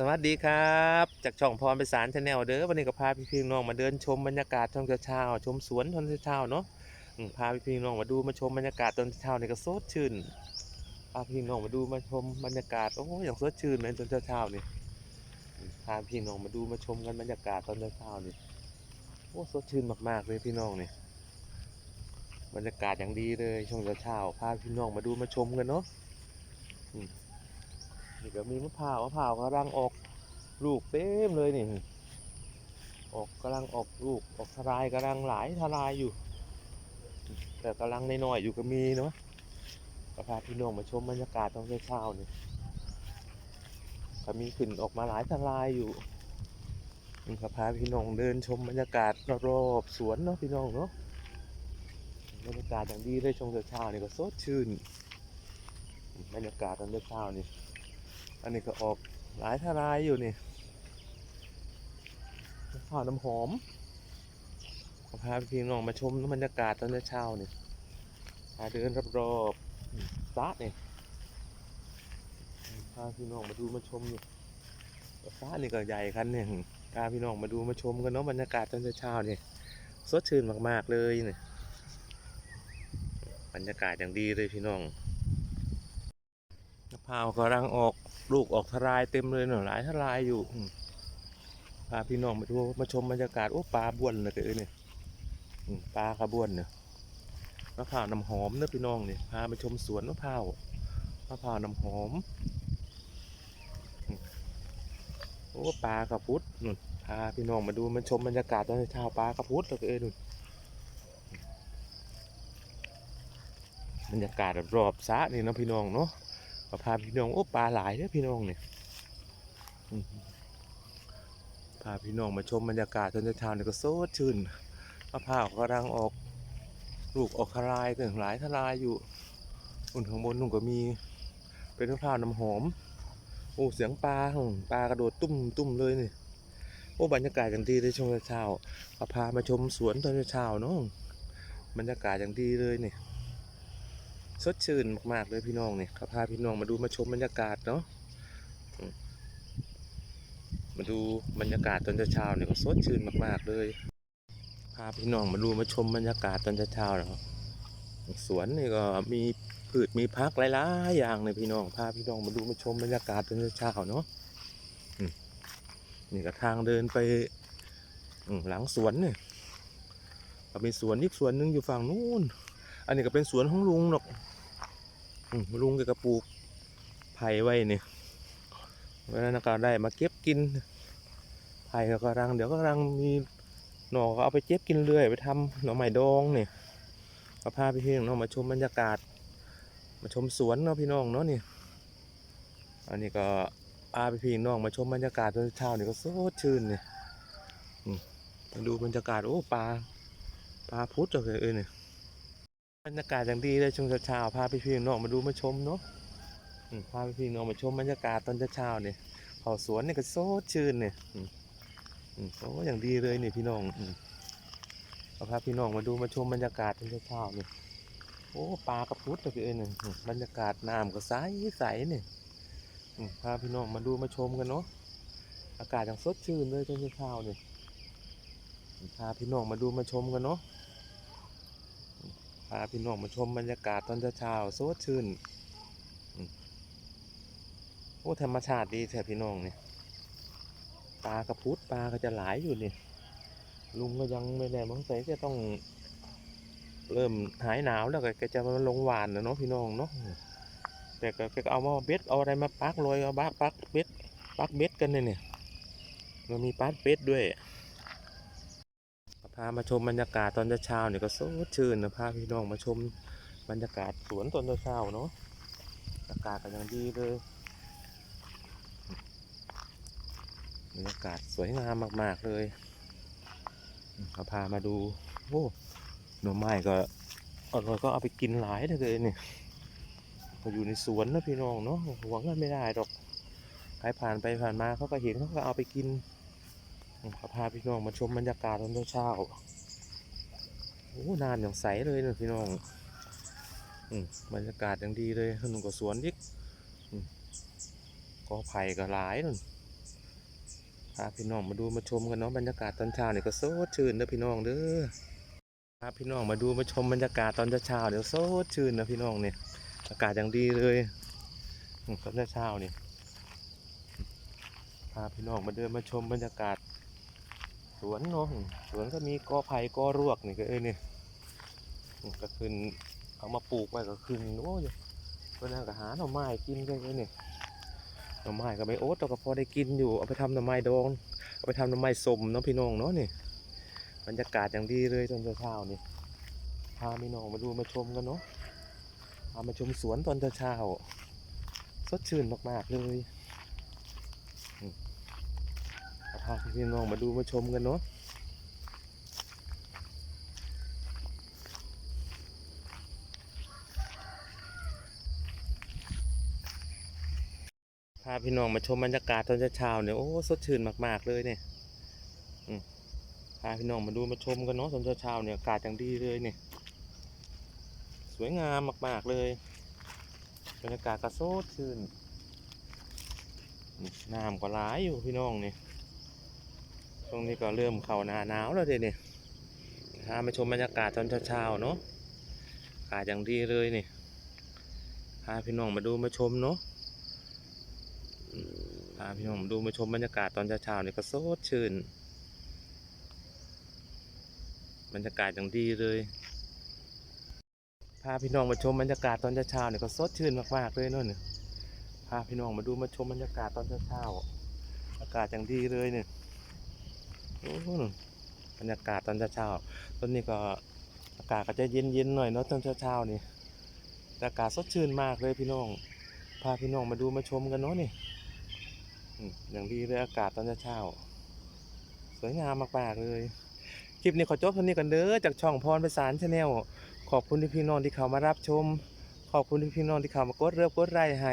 สวัสดีครับ จากช่องพรไปสารชาแนลเด้อวันนี้ก็พาพี่พี่น้องมาเดินชมบรรยากาศตอนเช้าชมสวนตอนเช้าเนาะพาพี่พี่น้องมาดูมาชมบรรยากาศตอนเช้าเนี่ก็สดชื่นพาพี่น้องมาดูมาชมบรรยากาศโอ้ยอย่างสดชื่นเลยตอนเช้าๆนี่อืมพาพี่น้องมาดูมาชมกันบรรยากาศตอนเช้าๆนี่ยโอ้สดชื่นมากๆเลยพี่น้องเนี่ยบรรยากาศอย่างดีเลยช่วงเช้าพาพี่น้องมาดูมาชมกันเนาะ นี่ก็มีมะพร้าวมะพร้าวกำลังออกลูกเต็มเลยนี่ ออกกำลังออกลูกออกทลายกำลังหลายทลายอยู่ แต่กำลังน้อยๆอยู่ก็มีเนาะก็พาพี่น้องมาชมบรรยากาศตอนเช้าๆนี่ก็มีขึ้นออกมาหลายทลายอยู่นี่ก็พาพี่น้องเดินชมบรรยากาศรอบๆสวนเนาะพี่น้องเนาะบรรยากาศอย่างดีเลยช่วงเช้าๆนี่ก็สดชื่นบรรยากาศตอนเช้าๆนี่ อันนี้ก็ออกหลายทลายอยู่นี่ข้าวน้ำหอมขอพาพี่น้องมาชมบรรยากาศตอนเช้าๆนี่พาเดินรอบๆสระนี่ยพาพี่น้องมาดูมาชมอยู่สระนี่ก็ใหญ่คันเนี่ยพาพี่น้องมาดูมาชมกันเนาะบรรยากาศตอนเช้าๆนี่สดชื่นมากๆเลยนี่บรรยากาศอย่างดีเลยพี่น้องมะพร้าวกำลังออก ลูกออกทลายเต็มเลยเนาะหลายทลายอยู่พาพี่น้องมาดูมาชมบรรยากาศโอ้ปลาบ้วนเลยเอ้ยเนี่ยปลากระบ้วนเนี่ยมะพร้าวน้ำหอมเนอะพี่น้องเนี่ยพาไปชมสวนมะพร้าวมะพร้าวน้ำหอมโอ้ปลากระพุดนู่นพาพี่น้องมาดูมาชมบรรยากาศตอนเช้าปลากระพุดเลยเอ้ยนู่นบรรยากาศรอบๆสระนี่นะพี่น้องเนาะ ก็พาพี่น้องโอ้ปลาหลายเด้อพี่น้องเนี่ยพาพี่น้องมาชมบรรยากาศตอนเช้าเนี่ยก็โซดชื่นมะพร้าวกำลังออกลูกออกทลายถึงหลายทลายอยู่อุ่นข้างบนนุ่นก็มี เป็นมะพร้าวน้ำหอม โอ้เสียงปลาปลากระโดดตุ้มตุ้มเลยนี่โอ้บรรยากาศอย่างดีเลยช่วงเช้าพามาชมสวนตอนเช้าเนาะบรรยากาศอย่างดีเลยนี่ สดชื่นมากๆเลยพี่น้องเนี่ยข้าพาพี่น้องมาดูมาชมบรรยากาศเนาะมาดูบรรยากาศตอนเช้าเนี่ยก็สดชื่นมากๆเลย พาพี่น้องมาดูมาชมบรรยากาศตอนเช้าเนาะสวนนี่ก็มีพืชมีพักหลายๆอย่างเลยพี่น้อง พาพี่น้องมาดูมาชมบรรยากาศตอนเช้าเนาะนี่ก็ทางเดินไปหลังสวนเนี่ยก็มีสวนอีกสวนหนึงอยู่ฝั่งนู้น อันนี้ก็เป็นสวนของลุงหรอกลุงแกก็ปลูกไผ่ไว้เนี่ยเวลานั้นก็ได้มาเก็บกินไผ่ก็กำลังเดี๋ยวก็กำลังมีหน่อก็เอาไปเก็บกินเรื่อย ไปทำหน่อไม้ดองเนี่ยก็พาพี่น้องมาชมบรรยากาศ มาชมสวนเนาะพี่น้องเนาะนี่อันนี้ก็พาพี่น้องมาชมบรรยากาศตอนเช้านี่ก็สดชื่นเนี่ยมาดูบรรยากาศโอ้ปลาปลาพุทธเลยเอ้ยเนี่ย บรรยากาศอย่างดีเลยช่วงเช้าๆพาพี่พี่น้องมาดูมาชมเนาะพาพี่พี่น้องมาชมบรรยากาศตอนเช้าเนี่ยเขาสวนเนี่ยก็โซดชื่นเนี่ยโอ้อย่างดีเลยเนี่ยพี่น้องเอาพาพี่น้องมาดูมาชมบรรยากาศตอนเช้าเนี่ยโอ้ปลากระพุดเลยพี่เอ้ยเนี่ยบรรยากาศน้ำก็ใสใสเนี่ยพาพี่น้องมาดูมาชมกันเนาะอากาศอย่างสดชื่นเลยตอนเช้าเนี่ยพาพี่น้องมาดูมาชมกันเนาะ พาพี่น้องมาชมบรรยากาศตอนเช้าๆสดชื่นโอ้ธรรมชาติดีแท้พี่น้องเนี่ยปลากระพุดปลาก็จะหลายอยู่นี่ลุงก็ยังไม่ได้มังใส่จะต้อง เริ่มหายหนาวแล้วก็แกจะมาลงหวานนะเนาะพี่น้องเนาะแต่ก็เอามาเบ็ดเอาอะไรมาปักโรยเอาบ้าปักเบ็ดปักเบ็ดกันเนี่ยเนี่ยมันมีปักเบ็ดด้วย พามาชมบรรยากาศตอนเช้าเนี่ยก็สดชื่นนะพาพี่น้องมาชมบรรยากาศสวนตอนเช้าเนาะอากาศก็ยังดีเลยบรรยากาศสวยงามมาก ๆเลยเราพามาดูโอ้หน่อไม้ก็อร่อยก็เอาไปกินหลายเลยเนี่ยก็อยู่ในสวนนะพี่น้องเนาะหวงกันไม่ได้หรอกใครผ่านไปผ่านมาเขาก็เห็นเขาก็เอาไปกิน ขอพาพี่น้องมาชมบรรยากาศตอนเช้าโอ้นานอย่างใสเลยนะพี่น้องอืมบรรยากาศอย่างดีเลยขนมกับสวนอีกกอไผ่ก็หลายนั่นพาพี่น้องมาดูมาชมกันเนาะบรรยากาศตอนเช้าเนี่ยก็โซดชื่นเด้อพี่น้องเด้อพาพี่น้องมาดูมาชมบรรยากาศตอนเช้าเดี๋ยวโซดชื่นนะพี่น้องเนี่ยอากาศอย่างดีเลยตอนเช้าๆนี่พาพี่น้องมาเดินมาชมบรรยากาศ สวนเนาะสวนก็มีกอไผ่กอรวกนี่ก็เอ้ยนี่ก็ขึ้นเอามาปลูกไว้ก็ขึ้นโอ้ยเพื่อนก็หาหน่อไม้กินกันเลยนี่หน่อไม้ก็ไม่โอ๊ตแต่ก็พอได้กินอยู่เอาไปทำหน่อไม้ดองเอาไปทำหน่อไม้สมเนาะพี่น้องเนาะนี่บรรยากาศอย่างดีเลยตอนเช้าๆนี่พาพี่น้องมาดูมาชมกันเนาะพามาชมสวนตอนเช้าๆสดชื่นมากๆเลยอืม พาพี่น้องมาดูมาชมกันเนาะพาพี่น้องมาชมบรรยากาศตอนเช้าๆเนี่ยโอ้สดชื่นมากๆเลยเนี่ยพาพี่น้องมาดูมาชมกันเนาะตอนเช้าๆเนี่ยอากาศอย่างดีเลยเนี่ยสวยงามมากๆเลยบรรยากาศก็สดชื่นน้ำก็ร้ายอยู่พี่น้องเนี่ย ช่วงนี้ก็เริ่มเข้าหน้าหนาวแล้วเดี๋ยวนี่พามาชมบรรยากาศตอนเช้าๆเนาะอากาศอย่างดีเลยนี่พาพี่น้องมาดูมาชมเนาะพาพี่น้องมาดูมาชมบรรยากาศตอนเช้าๆนี่ก็สดชื่น บรรยากาศอย่างดีเลย พาพี่น้องมาชมบรรยากาศตอนเช้าๆนี่ก็สดชื่นมากๆเลยเนู่นน่ะพาพี่น้องมาดูมาชมบรรยากาศตอนเช้าๆอากาศอย่างดีเลยเนี่ย บรรยากาศตอนเช้าๆตอนนี้ก็อากาศก็จะเย็นๆหน่อยเนาะตอนเช้าๆนี่แต่อากาศสดชื่นมากเลยพี่น้อง พาพี่น้องมาดูมาชมกันเนาะนี่อย่างดีเลยอากาศตอนเช้าสวยงามมากๆเลย คลิปนี้ขอจบเท่านี้กันเด้อจากช่องพรประสานชาแนลขอบคุณที่พี่น้องที่เข้ามารับชม ขอบคุณที่พี่น้องที่เข้ามากดเรือบกดไลค์ให้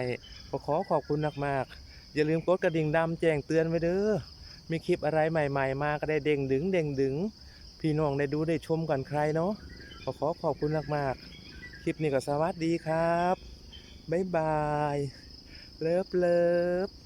ขอขอบคุณมากๆอย่าลืมกดกระดิ่งดำแจ้งเตือนไว้เด้อ มีคลิปอะไรใหม่ๆ มาก็ได้เด้งดึงเด้งดึง พี่น้องได้ดูได้ชมกันใครเนาะขอขอขอบคุณมากๆ คลิปนี้ก็สวัสดีครับ บ๊ายบาย เลิฟเลิฟ